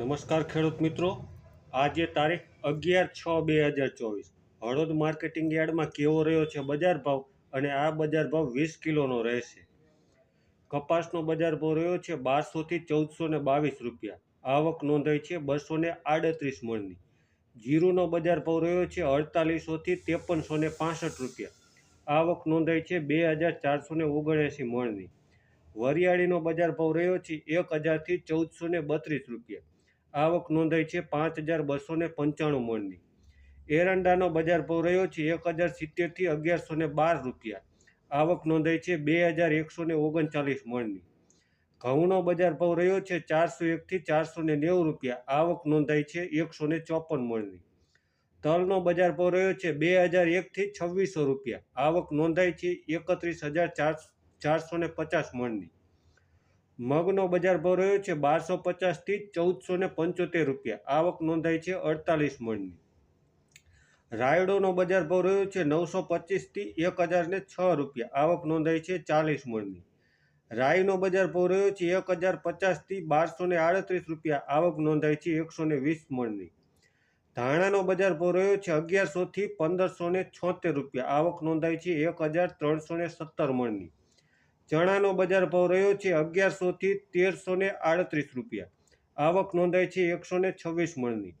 નમસ્કાર ખેડૂત મિત્રો. આજે તારીખ અગિયાર છ બે હજાર ચોવીસ. હળદ માર્કેટિંગ યાર્ડમાં કેવો રહ્યો છે બજાર ભાવ? અને આ બજાર ભાવ વીસ કિલોનો રહેશે. કપાસનો બજાર ભાવ રહ્યો છે બારસોથી ચૌદસો ને બાવીસ રૂપિયા. આવક નોંધાઈ છે બસો ને આડત્રીસ મણની. જીરુનો બજાર ભાવ રહ્યો છે અડતાલીસોથી ત્રેપનસો ને પાસઠ રૂપિયા. આવક નોંધાઈ છે બે હજાર ચારસો ને ઓગણએંસી મણની. વરિયાળીનો બજાર ભાવ રહ્યો છે એક હજારથી ચૌદસો ને બત્રીસ રૂપિયા. આવક નોંધાઈ છે પાંચ હજાર બસો ને પંચાણું મણની. એરંડાનો બજાર ભાવ રહ્યો છે એક હજાર સિત્તેરથી અગિયારસો ને બાર રૂપિયા. આવક નોંધાઈ છે બે હજાર એકસો ને ઓગણચાલીસ મણની. ઘઉંનો બજાર ભાવ રહ્યો છે ચારસો એકથી ચારસો ને નેવું રૂપિયા. આવક નોંધાઈ છે એકસો ને ચોપન મણની. તલનો બજાર ભાવ રહ્યો છે બે હજાર એકથી છવ્વીસો રૂપિયા. આવક નોંધાઈ છે એકત્રીસ હજાર ચાર ચારસો ને પચાસ મણની. મગનો બજાર ભાવ રહ્યો છે બારસો પચાસથી ચૌદસો ને પંચોતેર રૂપિયા. આવક નોંધાઈ છે અડતાલીસ મણની. રાયડોનો બજાર ભાવ રહ્યો છે નવસો પચીસથી એક હજાર ને છ રૂપિયા. આવક નોંધાઈ છે ચાલીસ મણની. રાઈનો બજાર ભાવ રહ્યો છે એક હજાર પચાસથી બારસો ને આડત્રીસ રૂપિયા. આવક નોંધાઈ છે એકસો ને વીસ મણની. ધાણાનો બજાર ભાવ રહ્યો છે અગિયારસોથી પંદરસો ને છોતેર રૂપિયા. આવક નોંધાઈ છે એક હજાર ત્રણસો ને સત્તર મણની. ચણાનો બજાર ભાવ રહ્યો છે અગિયારસોથી તેરસો ને આડત્રીસ રૂપિયા. આવક નોંધાઈ છે એકસો ને છવ્વીસ મણની.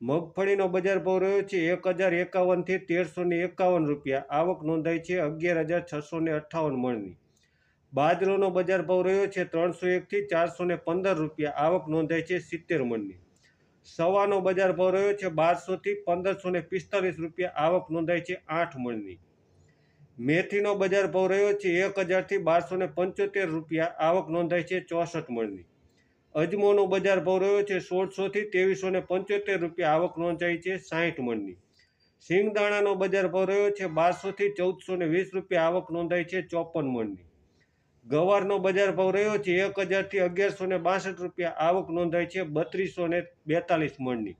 મગફળીનો બજાર ભાવ રહ્યો છે એક હજાર એકાવનથી તેરસો ને એકાવન રૂપિયા. આવક નોંધાઈ છે અગિયાર હજાર છસો ને અઠ્ઠાવન મણની. બાજરોનો બજાર ભાવ રહ્યો છે ત્રણસો એકથી ચારસો ને પંદર રૂપિયા. આવક નોંધાઈ છે સિત્તેર મણની. સવાનો બજાર ભાવ રહ્યો છે બારસોથી પંદરસો ને પિસ્તાલીસ રૂપિયા. આવક નોંધાઈ છે આઠ મણની. મેથીનો બજાર ભાવ રહ્યો છે એક હજારથી બારસો ને પંચોતેર રૂપિયા. આવક નોંધાઈ છે ચોસઠ મણની અજમોનો બજાર ભાવ રહ્યો છે સોળસોથી ત્રેવીસો ને પંચોતેર રૂપિયા. આવક નોંધાઈ છે સાહીઠ મણની સિંગદાણાનો બજાર ભાવ રહ્યો છે બારસોથી ચૌદસો ને વીસ રૂપિયા. આવક નોંધાઈ છે ચોપન મણની ગવારનો બજાર ભાવ રહ્યો છે એક હજારથી અગિયારસો ને બાસઠ રૂપિયા. આવક નોંધાઈ છે બત્રીસો ને બેતાલીસ મણની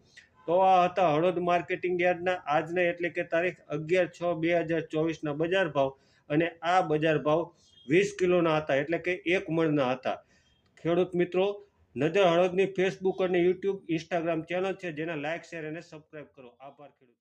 તો આ હતા હળદ માર્કેટિંગ યાર્ડના આજના એટલે કે તારીખ અગિયાર છ બે હજાર ચોવીસના બજાર ભાવ અને આ બજાર ભાવ વીસ કિલોના હતા એટલે કે એક મણના હતા. ખેડૂત મિત્રો, નજર હળદની ફેસબુક અને યુટ્યુબ ઇન્સ્ટાગ્રામ ચેનલ છે, જેના લાઇક શેર અને સબસ્ક્રાઈબ કરો. આભાર ખેડૂત.